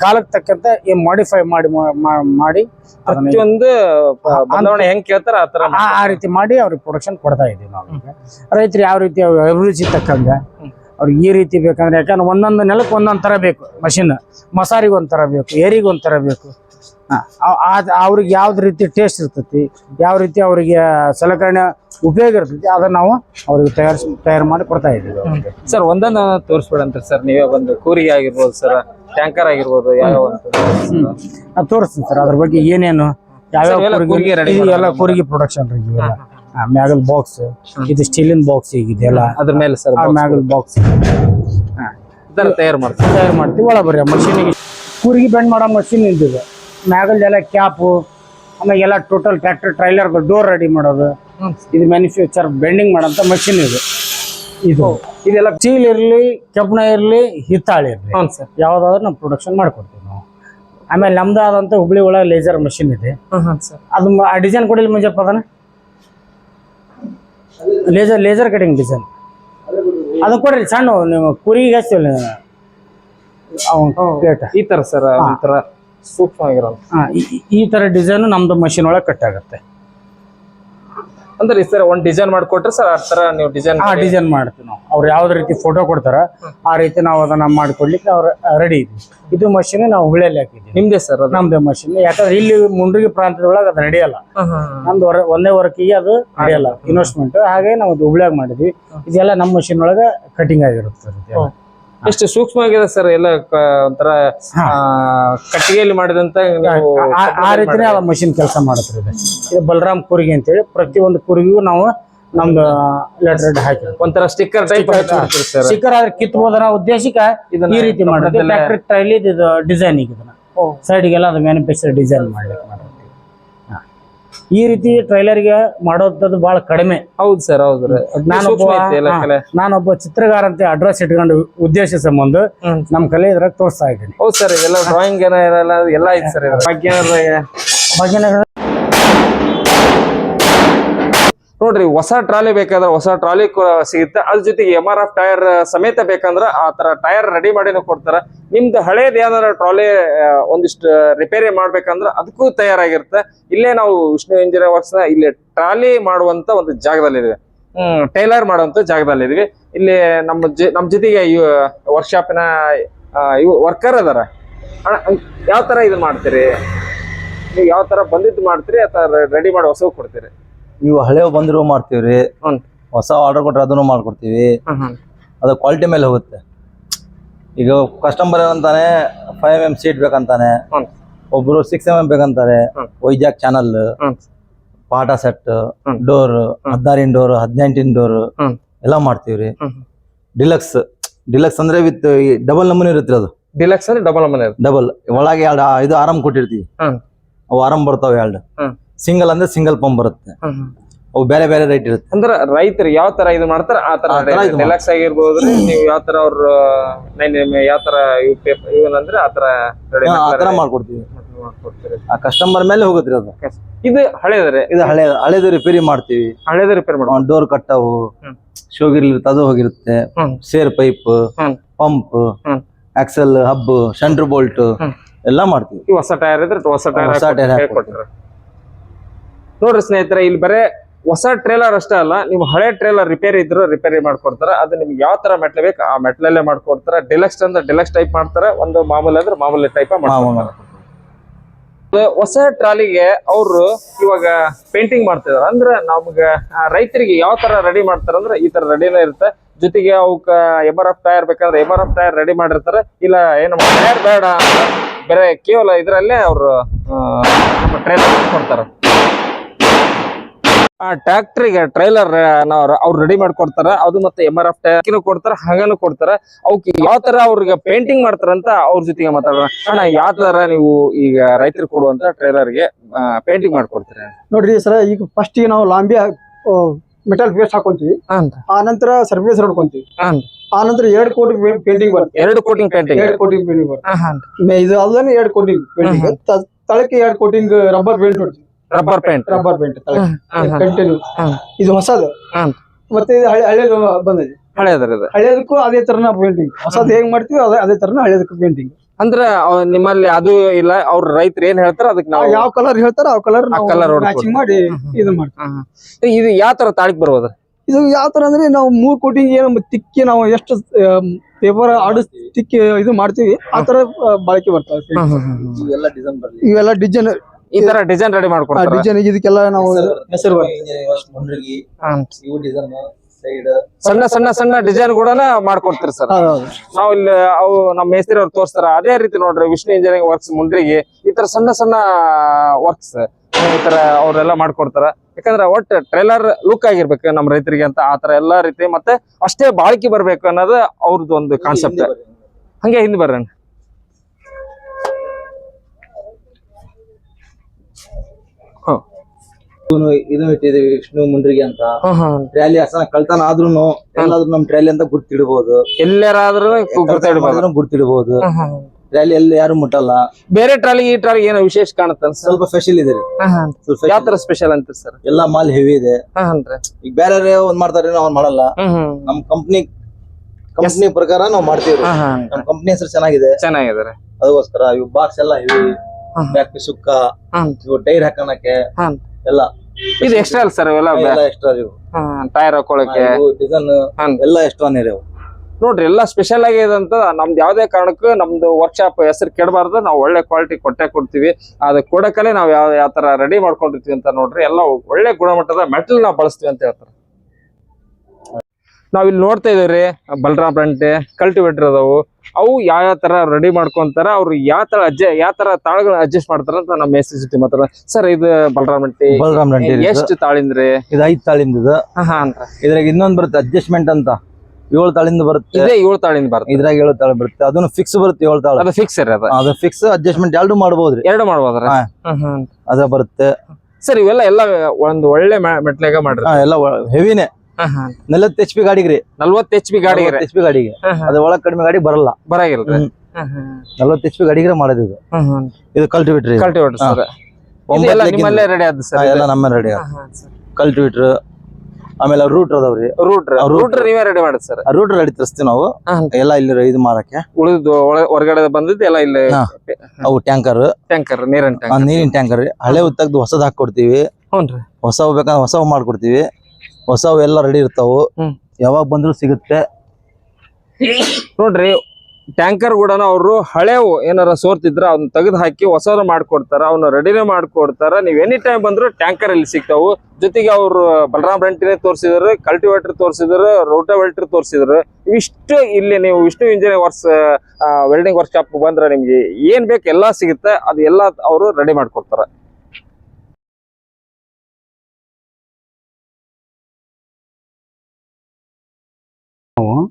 ಕಾಲಕ್ಕೆ ತಕ್ಕಂತೆ ಮಾಡಿಫೈ ಮಾಡಿ ಮಾಡಿ ಪ್ರತಿಯೊಂದು ಬದಲಾವಣೆ ಹೆಂಗ್ ಕೇಳ್ತಾರ ಆ ತರ ಆ ಆ ರೀತಿ ಮಾಡಿ ಅವ್ರಿಗೆ ಪ್ರೊಡಕ್ಷನ್ ಕೊಡ್ತಾ ಇದ್ದೀವಿ ನಾವು ರೈತರು ಯಾವ ರೀತಿ ಅಭಿರುಚಿ ತಕ್ಕಂಗೆ ಅವ್ರಿಗೆ ಈ ರೀತಿ ಬೇಕಂದ್ರೆ ಯಾಕಂದ್ರೆ ಒಂದೊಂದು ನೆಲಕ್ಕೆ ಒಂದೊಂದು ಥರ ಬೇಕು. ಮಷಿನ್ ಮಸಾರಿಗೆ ಒಂಥರ ಬೇಕು ಏರಿಗೆ ಒಂಥರ ಬೇಕು. ಅವ್ರಿಗೆ ಯಾವ್ದು ರೀತಿ ಟೇಸ್ಟ್ ಇರ್ತೈತಿ ಯಾವ ರೀತಿ ಅವರಿಗೆ ಸಲಕರಣೆ ಉಪಯೋಗ ಇರ್ತೈತಿ ಅದನ್ನ ನಾವು ಅವ್ರಿಗೆ ತಯಾರಿಸಿ ತಯಾರು ಮಾಡಿ ಕೊಡ್ತಾ ಇದ್ದೀವಿ. ಸರ್ ಒಂದನ್ನ ತೋರಿಸ್ಬೇಡಂತ ಸರ್ ನೀವೇ ಒಂದು ಕೂರಿಗೆ ಆಗಿರ್ಬೋದು ಸರ್ ಟ್ಯಾಂಕರ್ ಆಗಿರ್ಬೋದು ಯಾವ ನಾ ತೋರಿಸ್ತೀನಿ ಸರ್ ಅದ್ರ ಬಗ್ಗೆ ಏನೇನು ಯಾವ್ಯಾವ ಕೂರಿಗೆ. ಪ್ರೊಡಕ್ಷನ್ ಇವೆಲ್ಲ ಮ್ಯಾಗಲ್ ಬಾಕ್ಸ್ ಇದು ಸ್ಟೀಲಿನ ಬಾಕ್ಸ್ ಈಗ ಇದೆಲ್ಲ ಅದ್ರ ಮೇಲೆ ಸರ್ ಮ್ಯಾಗಲ್ ಬಾಕ್ಸ್ ತಯಾರು ಮಾಡ್ತೀವಿ ತಯಾರು ಮಾಡ್ತೀವಿ ಒಳ ಬರ್ರಿ ಮಷೀನಿಗೆ ಕೂರಿಗೆ ಬೆಂಡ್ ಮಾಡೋ ಮಷೀನ್ ಇದ್ದಿದೆ. ಮ್ಯಾಗಲ್ದೆಲ್ಲ ಕ್ಯಾಪು ಆಮೇಲೆ ಎಲ್ಲ total tractor trailer door ready ಮಾಡೋದು. ಇದು ಮ್ಯಾನುಫ್ಯಾಕ್ಚರ್ ಬೆಂಡಿಂಗ್ ಮಾಡೋಂಥ ಮಷಿನ್ ಇದು. ಇದು. ಇದೆಲ್ಲ ಚೀಲ್ ಇರಲಿ ಕಬ್ಬಣ ಇರಲಿ ಹಿತ್ತಾಳೆ ಇರಲಿ. ಹ್ಞೂ ಸರ್. ಯಾವುದಾದ್ರೂ ನಾವು ಪ್ರೊಡಕ್ಷನ್ ಮಾಡ್ಕೊಡ್ತೀವಿ ನಾವು. ಆಮೇಲೆ ನಮ್ದು ಆದಂಥ ಹುಬ್ಳಿ ಒಳಗೆ ಲೇಸರ್ ಮಷಿನ್ ಇದೆ. ಸರ್. ಅದು ಆ ಡಿಸೈನ್ ಕೊಡಿಲ್ಲ ಮುಂಜಪ್ಪ ಅದನ್ನ? ಲೇಸರ್ ಲೇಸರ್ ಕಟಿಂಗ್ ಡಿಸೈನ್ ಅದು ಕೊಡ್ರಿ ಸಣ್ಣ ನೀವು ಕುರಿಗೆ ಹಚ್ಚಿ ಅವನ್ ಪ್ಲೇಟ್ ಈ ತರ ಸರ್ ಒಂಥರ ಸೂಕ್ಷ್ಮ ಆಗಿರೋ ಹಾ ಈ- ತರ ಡಿಸೈನ್ ನಮ್ದು ಮಷಿನ್ ಒಳಗೆ ಕಟ್ ಆಗುತ್ತೆ. ಅಂದ್ರೆ ಸರ್ ಒಂದ್ ಡಿಸೈನ್ ಮಾಡ್ಕೊಟ್ರೆ ಸರ್ ಆ ತರ ನೀವು ಡಿಸೈನ್ ಆ ಡಿಸೈನ್ ಮಾಡ್ತೀವಿ ನಾವು. ಅವ್ರು ಯಾವ್ದ ರೀತಿ ಫೋಟೋ ಕೊಡ್ತಾರ ಆ ರೀತಿ ನಾವು ಅದನ್ನ ಮಾಡ್ಕೊಡ್ಲಿಕ್ಕೆ ನಾವು ರೆಡಿ ಇದ್ವಿ ಇದು ಮಷಿನ್ ನಾವು ಹುಳಿಯಲ್ಲಿ ಹಾಕಿದ್ವಿ ನಿಮ್ದೇ ಸರ್ ನಮ್ದೇ ಮಷಿನ್ ಯಾಕಂದ್ರೆ ಇಲ್ಲಿ ಮುಂಡ್ರಿಗೆ ಪ್ರಾಂತ್ಯದೊಳಗೆ ಅದು ನಡೆಯಲ್ಲ ನಮ್ದು ಒಂದೇ ವರ್ಕಿಗೆ ಅದು ನಡೆಯಲ್ಲ ಇನ್ವೆಸ್ಟ್ಮೆಂಟ್ ಹಾಗೆ ನಾವು ಅದು ಹುಬ್ಳ್ಯಾಗ ಮಾಡಿದ್ವಿ. ಇದೆಲ್ಲ ನಮ್ಮ ಮಷಿನ್ ಒಳಗೆ ಕಟಿಂಗ್ ಆಗಿರುತ್ತೆ ಸರ್ ಇದೆಲ್ಲ. ಎಷ್ಟು ಸೂಕ್ಷ್ಮ ಆಗಿದೆ ಸರ್ ಎಲ್ಲ ಒಂಥರ ಕಟ್ಟಿಗೆಯಲ್ಲಿ ಮಾಡಿದಂತ ಆ- ರೀತಿನೇ ಆ ಮಷಿನ್ ಕೆಲಸ ಮಾಡುತ್ತೆ ಇದು. ಇದು ಬಲರಾಮ್ ಕೂರಿಗೆ ಅಂತೇಳಿ ಪ್ರತಿಯೊಂದು ಕೂರಿಗೂ ನಾವು ನಮ್ದು ಲೆಟರ್ ಹಾಕಿ. ಒಂಥರ ಸ್ಟಿಕ್ಕರ್ ಟೈಪ್ ಸ್ಟಿಕ್ಕರ್ ಆದ್ರೆ ಕಿತ್ಬೋದು ಅನ್ನೋ ಉದ್ದೇಶಕ್ಕೆ ಈ ರೀತಿ ಟ್ರ್ಯಾಕ್ಟರ್ ಟ್ರೈಲಿ ಇದು ಡಿಸೈನ್ ಈಗ ಇದನ್ನ. ಸೈಡ್ಗೆಲ್ಲ ಅದು ಮ್ಯಾನುಫ್ಯಾಕ್ಚರ್ ಡಿಸೈನ್ ಮಾಡ್ಲಿಕ್ಕೆ. ಈ ರೀತಿ ಟ್ರೈಲರ್ಗೆ ಮಾಡೋದ್ ಬಹಳ ಕಡಿಮೆ. ಹೌದು ಸರ್ ಹೌದು ನಾನೊಬ್ಬ ನಾನೊಬ್ಬ ಚಿತ್ರಗಾರ ಅಂತ ಅಡ್ರೆಸ್ ಇಟ್ಕೊಂಡು ಉದ್ದೇಶ ಸಂಬಂಧ ನಮ್ ನಮ್ಮ ಕಲೆ ಇದ್ರಾಗ ತೋರಿಸ್ತಾ ಇದ್ದೀನಿ. ಹೌದು ಸರ್ ಇದೆಲ್ಲ ಡ್ರಾಯಿಂಗ್ ಏನೋ ಇರಲ್ಲ ಎಲ್ಲ ಇದೆ ಸರ್ ಭಾಗ್ಯನಗರ ನೋಡ್ರಿ, ಹೊಸ ಟ್ರಾಲಿ ಬೇಕಾದ್ರೆ ಹೊಸ ಟ್ರಾಲಿ ಸಿಗುತ್ತೆ. ಅದ್ರ ಜೊತೆಗೆ ಎಂ ಆರ್ ಎಫ್ ಟೈರ್ ಸಮೇತ ಬೇಕಂದ್ರ ಆ ತರ ಟೈರ್ ರೆಡಿ ಮಾಡಿನೂ ಕೊಡ್ತಾರೆ. ನಿಮ್ದು ಹಳೇದು ಯಾವ್ದಾರ ಟ್ರಾಲಿ ಒಂದಿಷ್ಟು ರಿಪೇರಿ ಮಾಡ್ಬೇಕಂದ್ರೆ ಅದಕ್ಕೂ ತಯಾರಾಗಿರುತ್ತೆ. ಇಲ್ಲೇ ನಾವು ವಿಷ್ಣು ಇಂಜಿನಿಯರ್ ವರ್ಕ್ಸ್ ಇಲ್ಲಿ ಟ್ರಾಲಿ ಮಾಡುವಂತ ಒಂದು ಜಾಗದಲ್ಲಿದೆ ಹ್ಮ್, ಟೈಲರ್ ಮಾಡುವಂತ ಜಾಗದಲ್ಲಿದ್ವಿ ಇಲ್ಲಿ ನಮ್ಮ ಜ, ನಮ್ಮ ಜೊತೆಗೆ ವರ್ಕ್ಶಾಪಿನ ವರ್ಕರ್ ಅದಾರ ಯಾವ ತರ ಇದನ್ನ ಮಾಡ್ತೀರಿ? ನೀವು ಯಾವ ತರ ಬಂದಿದ್ದು ಮಾಡ್ತೀರಿ ಅಥವಾ ರೆಡಿ ಮಾಡಿ ಹೊಸ ಕೊಡ್ತೀರಿ? ಇವು ಹಳೆವ್ ಬಂದಿರೋ ಮಾಡ್ತೀವ್ರಿ ಹೊಸ ಆರ್ಡರ್ ಕೊಟ್ರೆ ಅದನ್ನು ಮಾಡ್ಕೊಡ್ತೀವಿ ಅದು ಕ್ವಾಲಿಟಿ ಮೇಲೆ ಹೋಗುತ್ತೆ ಈಗ ಕಸ್ಟಮರ್ ಏನಂತಾನೆ ಫೈವ್ ಎಂ ಸೀಟ್ ಬೇಕಂತಾನೆ. ಒಬ್ರು ಸಿಕ್ಸ್ ಎಂ ಎಂ ಬೇಕಂತಾರೆ. ವೈಜಾಗ್ ಚಾನಲ್ ಪಾಠ ಪಾಟ ಸೆಟ್. ಡೋರ್ ಹದಿನಾರಿನ ಡೋರ್ ಹದಿನೆಂಟಿನ ಡೋರ್. ಎಲ್ಲ ಮಾಡ್ತೀವ್ರಿ ಡಿಲಕ್ಸ್ ಡಿಲಕ್ಸ್ ಅಂದ್ರೆ ವಿತ್ ಡಬಲ್ ನಮೂನಿ ಇರುತ್ತೆ ಅದು ಡಿಲಕ್ಸ್ ಅಂದ್ರೆ ಡಬಲ್ ನಮೂನೆ ಡಬಲ್ ಒಳಗೆ ಎರಡು ಇದು ಆರಾಮ್ ಕೊಟ್ಟಿರ್ತೀವಿ. ಅವು ಆರಾಮ್ ಬರ್ತಾವೆ ಎರಡು. ಸಿಂಗಲ್ ಅಂದ್ರೆ ಸಿಂಗಲ್ ಪಂಪ್ ಬರುತ್ತೆ. ಅವು ಬೇರೆ ಬೇರೆ ರೇಟ್ ಇರುತ್ತೆ. ಅಂದ್ರೆ ರೈತರು ಯಾವ ತರ ಇದು ಮಾಡ್ತಾರ ಆ ತರ ಡೆಲಕ್ಸ್ ಆಗಿರ್ಬೋದು ನೀವು ಯಾವ ತರ ಅವ್ರ ಯಾವ ತರ ಇವನಂದ್ರೆ ಆ ತರ ಆ. ಮಾಡ್ಕೊಡ್ತೀವಿ. ಆ ಕಸ್ಟಮರ್ ಮೇಲೆ ಹೋಗುತ್ತೆ ಅದು. ಇದು ಹಳೇದ್ರೆ? ಇದು ಹಳೆ ಹಳೇದು ರಿಪೇರಿ ಮಾಡ್ತೀವಿ. ಹಳೆದ ರಿಪೇರ್ ಮಾಡ್ತೀವಿ ಡೋರ್ ಕಟ್ಟವು. ಶೋಗಿರ್ಲಿ ಅದು ಹೋಗಿರುತ್ತೆ. ಸೇರ್ pipe. Pump. Axle hub centre bolt ಎಲ್ಲಾ ಮಾಡ್ತೀವಿ. ಹೊಸ ಟೈರ್ ಇದ್ರೆ ಹೊಸ ಟೈರ್ ಹೊಸ ಟೈರ್. ನೋಡ್ರಿ ಸ್ನೇಹಿತರೆ ಇಲ್ಲಿ ಬರೇ ಹೊಸ ಟ್ರೇಲರ್ ಅಷ್ಟೇ ಅಲ್ಲ ನೀವು ಹಳೆ ಟ್ರೇಲರ್ ರಿಪೇರಿ ಇದ್ರು ರಿಪೇರಿ ಮಾಡ್ಕೊಡ್ತಾರ. ಅದು ನಿಮ್ಗೆ ಯಾವ ತರ ಮೆಟ್ಲ ಬೇಕು ಆ ಮೆಟ್ಲಲ್ಲೇ ಮಾಡ್ಕೊಡ್ತಾರ. ಡಿಲಕ್ಸ್ ಅಂದ್ರೆ ಡಿಲಕ್ಸ್ ಟೈಪ್ ಮಾಡ್ತಾರೆ. ಒಂದು ಮಾಮೂಲಿ ಅಂದ್ರೆ ಮಾಮೂಲಿ ಟೈಪ್ ಮಾಡ್ತಾರೆ ಹೊಸ ಟ್ರಾಲಿಗೆ ಅವರು ಇವಾಗ ಪೇಂಟಿಂಗ್ ಮಾಡ್ತಿದಾರೆ. ಅಂದ್ರೆ ನಮ್ಗ ರೈತರಿಗೆ ಯಾವ ತರ ರೆಡಿ ಮಾಡ್ತಾರ ಅಂದ್ರೆ ಈ ತರ ರೆಡಿನೇ ಇರುತ್ತೆ. ಜೊತೆಗೆ ಅವಕ್ಕ ಎಂ ಆರ್ ಎಫ್ ಟೈರ್ ಬೇಕಂದ್ರೆ M R F tyre ready ಮಾಡಿರ್ತಾರೆ. ಇಲ್ಲ ಏನು ಟೈರ್ ಬೇಡ ಬೇರೆ ಕೇವಲ ಇದರಲ್ಲೇ ಅವರು ನಮ್ಮ ಟ್ರೈಲರ್ ಕೊಡ್ತಾರ ಆ ಟ್ರ್ಯಾಕ್ಟ್ರಿಗೆ ಟ್ರೈಲರ್ ಅವ್ರು ರೆಡಿ ಮಾಡ್ಕೊಡ್ತಾರ. ಅದು ಮತ್ತೆ ಎಂ ಆರ್ ಎಫ್ ಟೈರ್ ಕೊಡ್ತಾರ ಹಂಗನು ಕೊಡ್ತಾರ. ಅವಕ್ಕೆ ಯಾವ ತರ ಅವ್ರಿಗೆ ಪೇಂಟಿಂಗ್ ಮಾಡ್ತಾರಂತ ಅವ್ರ ಜೊತೆಗೆ ಮಾತಾಡೋಣ. ಅಣ್ಣ ಯಾವ ತರ ನೀವು ಈಗ ರೈತರು ಕೊಡುವಂತ ಟ್ರೈಲರ್ಗೆ ಪೇಂಟಿಂಗ್ ಮಾಡ್ಕೊಡ್ತಾರ? ನೋಡ್ರಿ ಸರ್ ಈಗ ಫಸ್ಟ್ ಈಗ ನಾವು ಲಾಂಬಿ ಮೆಟಲ್ ಪೇಸ್ಟ್ ಹಾಕೊಂತೀವಿ. ಆ ನಂತರ ಸರ್ವಿಸ್ ಹೊಡ್ಕೊಂತೀವಿ. ಆ ನಂತರ ಎರಡು ಕೋಟಿ ಪೇಂಟಿಂಗ್ ಬರುತ್ತೆ. ಎರಡು ಕೋಟಿಂಗ್ ಪೇಂಟಿಂಗ್ ಎರಡು ಕೋಟಿಂಗ್ ಪೇಂಟಿಂಗ್ ಬರುತ್ತೆ. ಇದು ಎರಡು ಕೋಟಿಂಗ್ ಪೇಂಟಿಂಗ್ ತಳಕ್ಕೆ ಎರಡು coating rubber paint ಹೊಡ್ತೀವಿ. Rubber paint rubber paint continue. ಇದು ಹೊಸದು. ಮತ್ತೆ ಇದು ಹಳೆ ಹಳೇದು ಬಂದಿದೆ. ಹಳೇದ್ರ ಇದು. ಹಳೇದಕ್ಕೂ ಅದೇ ತರನ ಪೇಂಟಿಂಗ್ ಹೊಸದು ಹೇಗ್ ಮಾಡ್ತೀವಿ ಅದೇ ಅದೇ ತರನ ಹಳೇದಕ್ಕೂ ಪೇಂಟಿಂಗ್ ಅಂದ್ರೆ ನಿಮ್ಮಲ್ಲಿ ಅದು ಇಲ್ಲ ಅವ್ರ ರೈತರು ಏನ್ ಹೇಳ್ತಾರ ಅದಕ್ಕೆ ನಾವು ಯಾವ ಕಲರ್ ಹೇಳ್ತಾರ ಆ ಕಲರ್ ಕಲರ್. ಮ್ಯಾಚಿಂಗ್ ಮಾಡಿ ಇದು ಮಾಡ್ತೀವಿ. ಇದು ಯಾವ ತರ ತಾಳಿಕ್ ಬರ್ಬೋದು ಇದು ಯಾವ ತರ ಅಂದ್ರೆ ನಾವು ಮೂರ್ ಕೋಟಿಂಗ್ ಏನು ತಿಕ್ಕಿ ನಾವು ಎಷ್ಟು ಪೇಪರ್ ಆಡಿಸ್ ತಿಕ್ಕಿ ಇದು ಮಾಡ್ತೀವಿ ಆ ತರ ಬಾಳಿಕೆ ಬರ್ತವೆ ಇವೆಲ್ಲ ಡಿಸೈನ್ ಇವೆಲ್ಲ ಡಿಸೈನ್ ಈ ತರ ಡಿಸೈನ್ ರೆಡಿ ಮಾಡ್ಕೊಡ್ತಾರೆ. ಡಿಸೈನ್ ಇದಕ್ಕೆಲ್ಲ ನಾವು ಹೆಸರು ಸಣ್ಣ ಸಣ್ಣ ಸಣ್ಣ ಡಿಸೈನ್ ಕೂಡ ಮಾಡ್ಕೊಡ್ತೀರಿ ಸರ್. ನಾವು ಇಲ್ಲಿ ಅವು ನಮ್ಮ ಮೇಸ್ತ್ರಿ ಅವ್ರು ತೋರಿಸ್ತಾರ. ಅದೇ ರೀತಿ ನೋಡ್ರಿ ವಿಷ್ಣು ಇಂಜಿನಿಯರಿಂಗ್ ವರ್ಕ್ಸ್ ಮುಂಡ್ರಿಗೆ ಈ ತರ ಸಣ್ಣ ಸಣ್ಣ ವರ್ಕ್ಸ್ ಈ ತರ ಅವ್ರೆಲ್ಲ ಮಾಡ್ಕೊಡ್ತಾರ. ಯಾಕಂದ್ರೆ ಒಟ್ಟು ಟ್ರೇಲರ್ ಲುಕ್ ಆಗಿರ್ಬೇಕು ನಮ್ಮ ರೈತರಿಗೆ ಅಂತ ಆ ತರ ಎಲ್ಲಾ ರೀತಿ. ಮತ್ತೆ ಅಷ್ಟೇ ಬಾಳಿಕೆ ಬರ್ಬೇಕು ಅನ್ನೋದು ಅವ್ರದ್ದು ಒಂದು ಕಾನ್ಸೆಪ್ಟ್ ಹಂಗೆ ಹಿಂದೆ ಬರ್ರಿ. ಇದು ಇಟ್ಟಿದೀವಿ ವಿಷ್ಣು ಮುಂಡ್ರಿಗೆ ಅಂತ. ಟ್ರ್ಯಾಲಿ ಅಸನ ಕಳ್ತನ ಆದ್ರೂನು ಎಲ್ಲಾದ್ರೂ ನಮ್ ಟ್ರ್ಯಾಲಿ ಅಂತ ಗುರ್ತಿಡ್ಬೋದು. ಎಲ್ಲಾರಾದ್ರೂ ಗುರ್ತಾಡ್ಬೋದು. ಗುರ್ತಿಡ್ಬೋದು. ರ್ಯಾಲಿ ಎಲ್ಲಿ ಯಾರು ಮುಟ್ಟಲ್ಲ. ಬೇರೆ ಟ್ರಾಲಿ ಈ ಟ್ರಾಲಿ ಏನೋ ವಿಶೇಷ ಕಾಣುತ್ತೆ ಸ್ವಲ್ಪ ಸ್ಪೆಷಲ್ ಇದೆ ಯಾವ ತರ ಸ್ಪೆಷಲ್ ಅಂತ ಸರ್ ಎಲ್ಲಾ ಮಾಲ್ ಹೆವಿ ಇದೆ. ಈಗ ಬೇರೆ ಒಂದ್ ಮಾಡ್ತಾರೆ ಅವ್ನ್ ಮಾಡಲ್ಲ. ನಮ್ ಕಂಪ್ನಿ ಕಂಪ್ನಿ ಪ್ರಕಾರ ನಾವ್ ಮಾಡ್ತೀವಿ ನಮ್ ಕಂಪ್ನಿ ಹೆಸರು ಚೆನ್ನಾಗಿದೆ. ಚೆನ್ನಾಗಿದ್ದಾರೆ ಅದಕ್ಕೋಸ್ಕರ ಇವ್ ಬಾಕ್ಸ್ ಎಲ್ಲ ಹೆವಿ. ಬ್ಯಾಕ್ ಸುಕ್ಕ ಇವು ಟೈರ್ ಹಾಕೋಣಕ್ಕೆ ಎಲ್ಲ. ಇದು ಎಕ್ಸ್ಟ್ರಾ ಅಲ್ಲ ಸರ್ ಇವೆಲ್ಲ ಎಲ್ಲ ಎಕ್ಸ್ಟ್ರಾ ಇವು. ಟೈರ್ ಹಾಕೊಳಕ್ಕೆ ಡಿಸೈನ್. ಎಲ್ಲ ಎಕ್ಸ್ಟ್ರಾನೇ ರೀ ಅವು ನೋಡ್ರಿ ಎಲ್ಲ ಸ್ಪೆಷಲ್ ಆಗಿದೆ ಅಂತ ನಮ್ದು ಯಾವ್ದೇ ಕಾರಣಕ್ಕೂ ನಮ್ದು ವರ್ಕ್ಶಾಪ್ ಹೆಸರು ಕೆಡಬಾರ್ದು. ನಾವು ಒಳ್ಳೆ ಕ್ವಾಲಿಟಿ ಕೊಟ್ಟೆ ಕೊಡ್ತೀವಿ. ಅದು ಕೊಡಕಲೆ ನಾವು ಯಾವ ಯಾವ ತರ ರೆಡಿ ಮಾಡ್ಕೊಂಡಿರ್ತೀವಿ ಅಂತ ನೋಡ್ರಿ ಎಲ್ಲ ಒಳ್ಳೆ ಗುಣಮಟ್ಟದ ಮೆಟಲ್ ನಾವು ಬಳಸ್ತೀವಿ ಅಂತ ಹೇಳ್ತಾರೆ. ನಾವ್ ಇಲ್ಲಿ ನೋಡ್ತಾ ಇದೀವ್ರಿ ಬಲರಾಮ್ ರಂಟೆ ಕಲ್ಟಿವೇಟರ್ ಅದಾವು. ಅವು ಯಾವ ಯಾವ ತರ ರೆಡಿ ಮಾಡ್ಕೊಂತಾರ ಅವ್ರು ಯಾವ ತರ ಅಜ್ಜ ಯಾವ ತರ ತಾಳಗಳನ್ನ ಅಡ್ಜಸ್ಟ್ ಮಾಡ್ತಾರ ಅಂತ ನಮ್ಮ ಮೆಸೇಜ್ ಜೊತೆ ಮಾತಾಡ ಸರ್ ಇದು ಬಲರಾಮ್ ರಂಟಿ ಬಲರಾಮ್ ರಂಟಿ. ಎಷ್ಟು ತಾಳಿಂದ್ರಿ? ಇದು ಐದು ತಾಳಿಂದ ಇದು. ಇದ್ರಾಗ ಇನ್ನೊಂದ್ ಬರುತ್ತೆ ಅಡ್ಜಸ್ಟ್ಮೆಂಟ್ ಅಂತ. ಏಳು ತಾಳಿಂದ ಬರುತ್ತೆ. ಇದೇ ಏಳು ತಾಳಿಂದ ಬರುತ್ತೆ. ಇದ್ರಾಗ ಏಳು ತಾಳಿ ಬರುತ್ತೆ. ಅದನ್ನು ಫಿಕ್ಸ್ ಬರುತ್ತೆ ಏಳು ತಾಳ. ಅದು ಫಿಕ್ಸ್ ರೀ ಅದ. ಫಿಕ್ಸ್ ಅಡ್ಜಸ್ಟ್ಮೆಂಟ್ ಎರಡು ಮಾಡ್ಬೋದ್ರಿ. ಎರಡು ಮಾಡ್ಬೋದ್ರ? ಅದ ಬರುತ್ತೆ. ಸರ್ ಇವೆಲ್ಲ ಎಲ್ಲ ಒಂದು ಒಳ್ಳೆ ಮೆಟ್ಲಾಗ ಮಾಡ್ರಿ. ಎಲ್ಲ ಹೆವಿನೇ ನಲವತ್ತು ಎಚ್ ಪಿ ಗಾಡಿಗೆ ರೀ ನಲ್ವತ್ತು ಎಚ್ ಪಿ ಗಾಡಿ ಎಚ್ ಪಿ ಗಾಡಿಗೆ ಅದು ಒಳಗ್ ಕಡಿಮೆ ಗಾಡಿ ಬರಲ್ಲ. ಬರಾಗಿಲ್ರಿ. ನಲವತ್ತು ಎಚ್ ಪಿ ಗಾಡಿಗೆ ಮಾಡೋದು ಇದು ಇದು. Cultivator cultivator sir. ಒಂಬತ್ತು ನಿಮ್ಮಲ್ಲೇ ರೆಡಿ ಆದ ಸರ್ ಎಲ್ಲ ನಮ್ಮ ರೆಡಿ ಕಲ್ಟಿವೇಟರ್ ಆಮೇಲೆ ರೂಟರ್ ಅದಾವ್ರಿ ರೂಟ್ರ್ ರೂಟರ್ ನೀವೇ ರೆಡಿ ಮಾಡಿ ಸರ್. ರೂಟರ್ ರೆಡಿ ತರಿಸ್ತೀವಿ ನಾವು. ಎಲ್ಲ ಇಲ್ಲಿ ಇದು ಮಾರಕ್ಕೆ. ಉಳಿದು ಹೊರಗಡೆ ಬಂದಿದ್ದು ಎಲ್ಲ ಇಲ್ಲಿ. ಅವು ಟ್ಯಾಂಕರ್ ಟ್ಯಾಂಕರ್ ನೀರಿನ ಟ್ಯಾಂಕರ್ ನೀರಿನ ಟ್ಯಾಂಕರ್ ಹಳೆ ತೆಗ್ದು ಹೊಸದ್ ಹಾಕೊಡ್ತೀವಿ ಹೊಸ ಬೇಕಂದ್ರೆ ಹೊಸ ಮಾಡ್ಕೊಡ್ತೀವಿ. ಹೊಸವು ಎಲ್ಲ ರೆಡಿ ಇರ್ತಾವು. ಯಾವಾಗ ಬಂದ್ರು ಸಿಗುತ್ತೆ. ನೋಡ್ರಿ ಟ್ಯಾಂಕರ್ ಕೂಡ ಅವರು ಹಳೆವು ಏನಾರ ಸೋರ್ತಿದ್ರ ಅವ್ನ ತೆಗೆದು ಹಾಕಿ ಹೊಸವ್ರ ಮಾಡ್ಕೊಡ್ತಾರ ಅವ್ನ ರೆಡಿನೇ ಮಾಡ್ಕೊಡ್ತಾರ. ನೀವ್ ಎನಿ ಟೈಮ್ ಬಂದ್ರು ಟ್ಯಾಂಕರ್ ಅಲ್ಲಿ ಸಿಗ್ತಾವು. ಜೊತೆಗೆ ಅವ್ರು ಬಲರಾಮ್ ರೆಂಟಿನೇ ತೋರಿಸಿದ್ರು ಕಲ್ಟಿವೇಟರ್ ತೋರಿಸಿದ್ರು ರೋಟೋವೇಟರ್ ತೋರಿಸಿದ್ರು. ಇವಿಷ್ಟು ಇಲ್ಲಿ ನೀವು Vishnu engineer works welding workshop ಬಂದ್ರೆ ನಿಮ್ಗೆ ಏನ್ ಬೇಕು ಎಲ್ಲಾ ಸಿಗುತ್ತೆ. ಅದು ಎಲ್ಲಾ ಅವರು ರೆಡಿ ಮಾಡ್ಕೊಡ್ತಾರ.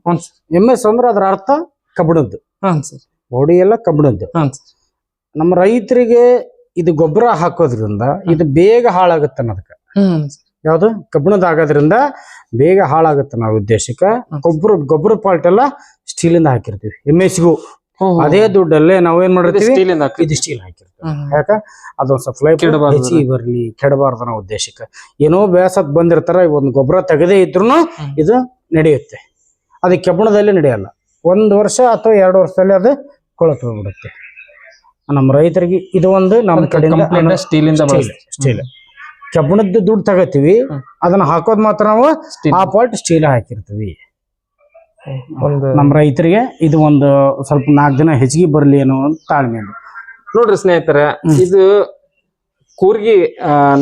ಹ್ಞೂ ಎಂ ಎಸ್ ಅಂದ್ರೆ ಅದ್ರ ಅರ್ಥ ಕಬ್ಬಿಣದ್ದು. ಹಾಂ ಸರ್. ಬಾಡಿ ಎಲ್ಲ ಕಬ್ಬಿಣದ್ದು. ಹಾಂ ನಮ್ಮ ರೈತರಿಗೆ ಇದು ಗೊಬ್ಬರ ಹಾಕೋದ್ರಿಂದ ಇದು ಬೇಗ ಹಾಳಾಗುತ್ತೆ ಅನ್ನೋದಕ್ಕೆ. ಯಾವ್ದು ಯಾವುದು? ಕಬ್ಬಣದ ಆಗೋದ್ರಿಂದ ಬೇಗ ಹಾಳಾಗುತ್ತೆ ನಾವು ಉದ್ದೇಶಕ್ಕೆ ಗೊಬ್ಬರ ಗೊಬ್ಬರ ಪಾಲ್ಟ್ ಎಲ್ಲ ಸ್ಟೀಲಿಂದ ಹಾಕಿರ್ತೀವಿ. ಎಂ ಎಸ್ಗೂ. ಅದೇ ದುಡ್ಡಲ್ಲೇ ನಾವೇನ್ ಮಾಡಿರ್ತೀವಿ? ಸ್ಟೀಲಿಂದ ಇದು ಸ್ಟೀಲ್ ಹಾಕಿರ್ತೀವಿ. ಯಾಕ? ಅದೊಂದು ಸಪ್ಲೈ ಹೆಚ್ಚಿ ಬರ್ಲಿ ಕೆಡಬಾರ್ದು ಅನ್ನೋ ಉದ್ದೇಶಕ್ಕೆ. ಏನೋ ಬೇಸತ್ ಬಂದಿರ್ತಾರ ಒಂದು ಗೊಬ್ಬರ ತೆಗದೇ ಇದ್ರು ಇದು ನಡೆಯುತ್ತೆ. ಅದು ಕೆಬ್ಬಣದಲ್ಲಿ ನಡೆಯಲ್ಲ. ಒಂದು ವರ್ಷ ಅಥವಾ ಎರಡು ವರ್ಷದಲ್ಲಿ ಅದು ಕೊಳತು ಹೋಗ್ಬಿಡುತ್ತೆ. ನಮ್ಮ ರೈತರಿಗೆ ಇದು ಒಂದು ನಮ್ಮ ಕಡೆಯಿಂದ ಸ್ಟೀಲಿಂದ ಸ್ಟೀಲ್ ಕೆಬ್ಬಣದ್ದು ದುಡ್ಡು ತಗೋತೀವಿ ಅದನ್ನ ಹಾಕೋದ್ ಮಾತ್ರ ನಾವು ಆ ಪಾಟ್ ಸ್ಟೀಲ್ ಹಾಕಿರ್ತೀವಿ. ಒಂದು ನಮ್ಮ ರೈತರಿಗೆ ಇದು ಒಂದು ಸ್ವಲ್ಪ ನಾಲ್ಕು ದಿನ ಹೆಚ್ಚಿಗೆ ಬರಲಿ ಅನ್ನೋ ಒಂದು ತಾಳ್ಮೆ ಅದು. ನೋಡ್ರಿ ಸ್ನೇಹಿತರೆ ಇದು ಕೂರ್ಗಿ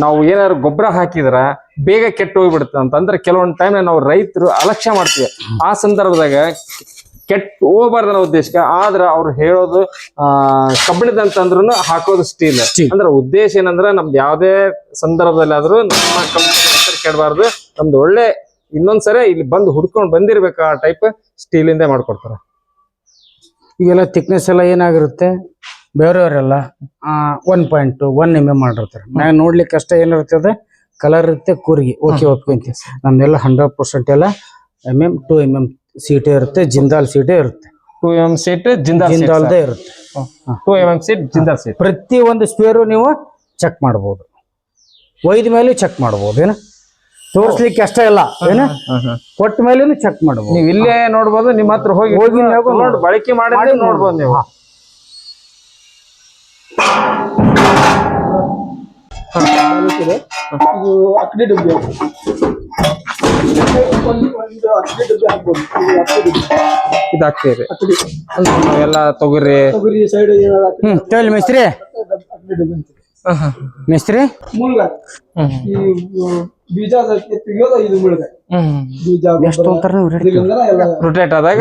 ನಾವು ಏನಾದ್ರು ಗೊಬ್ಬರ ಹಾಕಿದ್ರ ಬೇಗ ಕೆಟ್ಟ ಹೋಗ್ಬಿಡುತ್ತೆ. ಅಂತಂದ್ರೆ ಕೆಲವೊಂದು ಟೈಮ್ ನಾವು ರೈತರು ಅಲಕ್ಷ್ಯ ಮಾಡ್ತೀವಿ. ಆ ಸಂದರ್ಭದಾಗ ಕೆಟ್ಟ ಹೋಗ್ಬಾರ್ದು ಅನ್ನೋ ಉದ್ದೇಶಕ್ಕೆ ಆದ್ರೆ ಅವ್ರು ಹೇಳೋದು ಆ ಕಬ್ಬಿಣದ ಅಂತಂದ್ರು ಹಾಕೋದು ಸ್ಟೀಲ್ ಅಂದ್ರೆ ಉದ್ದೇಶ ಏನಂದ್ರೆ ನಮ್ದು ಯಾವುದೇ ಸಂದರ್ಭದಲ್ಲಿ ಆದ್ರೂ ನಮ್ಮ ಕಂಪನಿ ಹೆಸರು ಕೆಡಬಾರ್ದು ನಮ್ದು ಒಳ್ಳೆ ಇನ್ನೊಂದ್ಸರಿ ಇಲ್ಲಿ ಬಂದು ಹುಡ್ಕೊಂಡು ಬಂದಿರ್ಬೇಕು ಆ ಟೈಪ್ ಸ್ಟೀಲಿಂದ ಮಾಡ್ಕೊಡ್ತಾರೆ. ಈಗೆಲ್ಲ ಥಿಕ್ನೆಸ್ ಎಲ್ಲ ಏನಾಗಿರುತ್ತೆ? ಬೇರೆಯವರೆಲ್ಲ one point one M M ಮಾಡಿರ್ತಾರೆ. ಮ್ಯಾಗ ನೋಡ್ಲಿಕ್ಕೆ ಅಷ್ಟೇ ಏನಿರ್ತದೆ? ಕಲರ್ ಇರುತ್ತೆ ಕೂರ್ಗಿ. ಓಕೆ ಒಪ್ಕೊಂತೀವಿ ನಮ್ದೆಲ್ಲ ಹಂಡ್ರೆಡ್ ಪರ್ಸೆಂಟ್ ಎಲ್ಲ M M two M M ಸೀಟೇ ಇರುತ್ತೆ ಜಿಂದಾಲ್ ಸೀಟೇ ಇರುತ್ತೆ. ಟೂ ಎಂ ಸೀಟ್ ಜಿಂದಾಲ್ ಜಿಂದಾಲ್ದೇ ಇರುತ್ತೆ. Two M M seat Jindal seat ಪ್ರತಿ ಒಂದು ಸ್ಪೇರು ನೀವು ಚೆಕ್ ಮಾಡ್ಬೋದು. ಒಯ್ದ ಮೇಲೆ ಚೆಕ್ ಮಾಡ್ಬೋದು ಏನ? ತೋರಿಸ್ಲಿಕ್ಕೆ ಅಷ್ಟೇ ಇಲ್ಲ ಏನ? ಕೊಟ್ಟ ಮೇಲೆ ಚೆಕ್ ಮಾಡ್ಬೋದು. ನೀವು ಇಲ್ಲೇ ನೋಡ್ಬೋದು ನಿಮ್ಮ ಹತ್ರ ಹೋಗಿ ಹೋಗಿ ನೋಡ್ ಬಳಕೆ ಮಾಡಿ ನೋಡ್ಬೋದು ನೀವು. ಇದು ಅಕ್ಕಡಿ ಡಬ್ಬಿ ಒಂದು ಒಂದು ಅಕ್ಕಡಿ ಡಬ್ಬಿ ಹಾಕ್ಬೋದು ಇದು ಅಕ್ಕಡಿ ಡಬ್ಬಿ ಇದು ಹಾಕ್ತೀರಿ ಅಕ್ಕಡಿ ಅಂದ್ರೆ ನಾವೆಲ್ಲ ತೊಗರಿ ತೊಗರಿ ಸೈಡ್ ಏನಾರ ಹ್ಮ್. ಕೇಳಿ ಮಿಸ್ತ್ರಿ ಅಕ್ಕಡಿ ಡಬ್ಬಿ ಅಂತ ಮಿಸ್ತ್ರಿ ಮುಳ್ಗ ಈ ಉ- ಬೀಜ ತೆಗಿಯೋದ ಇದು ಮುಳ್ಗ ಬೀಜ ಎಷ್ಟು ಎಲ್ಲ ರೊಟೇಟ್ ಆದಾಗ.